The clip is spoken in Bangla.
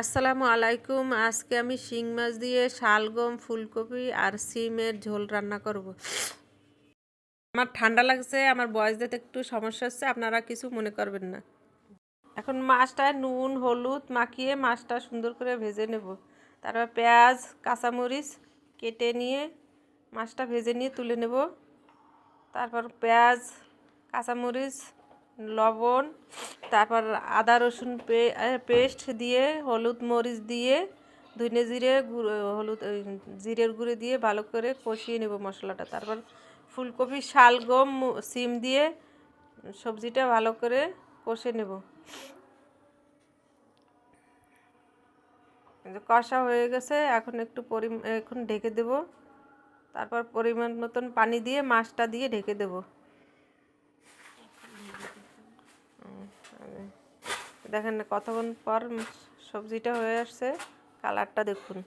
আসসালামু আলাইকুম। আজকে আমি শিং মাছ দিয়ে শালগম ফুলকপি আর সিমের ঝোল রান্না করব। আমার ঠান্ডা লাগছে, আমার বয়স দিতে একটু সমস্যা হচ্ছে, আপনারা কিছু মনে করবেন না। এখন মাছটায় নুন, হলুদ মাখিয়ে মাছটা সুন্দর করে ভেজে নেব। তারপর পেঁয়াজ, কাঁচামরিচ কেটে নিয়ে মাছটা ভেজে নিয়ে তুলে নেব। তারপর পেঁয়াজ, কাঁচামরিচ লবণ, তারপর আদা, রসুন পেস্ট দিয়ে, হলুদ মরিচ দিয়ে, ধনে জিরে হলুদ জিরের গুঁড়ো দিয়ে ভালো করে কষিয়ে নেব মশলাটা। তারপর ফুলকপি শালগম সিম দিয়ে সবজিটা ভালো করে কষে নেব। কষা হয়ে গেছে, এখন একটু পরি এখন ঢেকে দেব। তারপর পরিমাণ মতন পানি দিয়ে মাছটা দিয়ে ঢেকে দেবো। দেখেন কতক্ষণ পর সবজিটা হয়ে আসছে কালারটা দেখুন।